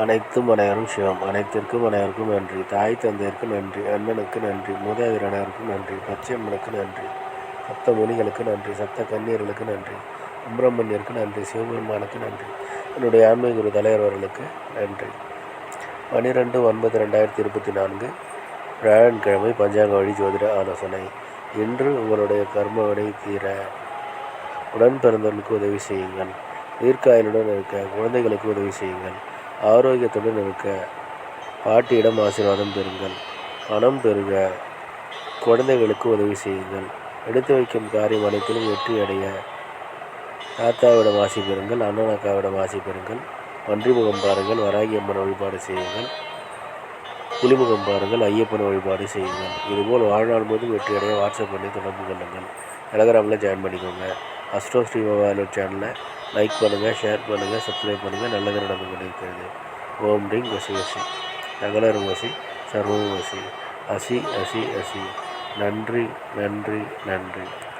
அனைத்தும் அனைவரும் சிவம். அனைத்திற்கும் அனைவருக்கும் நன்றி. தாய் தந்தையருக்கு நன்றி. அண்ணனுக்கு நன்றி. மூதாதையர் அனைவருக்கும் நன்றி. பச்சையம்மனுக்கு நன்றி. சப்த முனிகளுக்கு நன்றி. சப்த கண்ணீர்களுக்கு நன்றி. சுப்பிரமணியருக்கு நன்றி. சிவபெருமானுக்கு நன்றி. என்னுடைய ஆன்மீக குரு தலைவர் அவர்களுக்கு நன்றி. பன்னிரெண்டு ஒன்பது ரெண்டாயிரத்தி இருபத்தி நான்கு வியாழன்கிழமை பஞ்சாங்க வழி ஜோதிட ஆலோசனை. இன்று உங்களுடைய கர்ம வினை தீர உடன் பிறந்தவர்களுக்கு உதவி செய்யுங்கள். தீர்க்காயலுடன் இருக்க குழந்தைகளுக்கு உதவி செய்யுங்கள். ஆரோக்கியத்துடன் இருக்க. பாட்டியிடம் ஆசீர்வாதம் பெறுங்கள். பணம் பெறுக குழந்தைகளுக்கு உதவி செய்யுங்கள். எடுத்து வைக்கும் காரியம் அனைத்திலும் வெற்றி அடைய. தாத்தாவிடம் ஆசி பெறுங்கள். அண்ணன் அக்காவிடம் ஆசி பெறுங்கள். பன்றிமுகம் பாருங்கள். வராகி அம்மன் வழிபாடு செய்யுங்கள். புலிமுகம் பாருங்கள். ஐயப்பன் வழிபாடு செய்யுங்கள். இதுபோல் வாழ்நாள் போதும் வெற்றியடைய வாட்ஸ்அப் பண்ணி தொடர்பு கொள்ளுங்கள். டெலகிராமில் ஜாயின் பண்ணிக்கோங்க. அஸ்ட்ரோ ஸ்ரீ மொபைல் சேனலை லைக் பண்ணுங்கள் ஷேர் பண்ணுங்கள் சப்ஸ்கிரைப் பண்ணுங்கள் நல்லது நடந்து கொண்டிருக்கிறது ஓம் ரிங் வசி வசி. நகலரும் வசி சர்வம் வசி. அசி அசி அசி. நன்றி நன்றி நன்றி.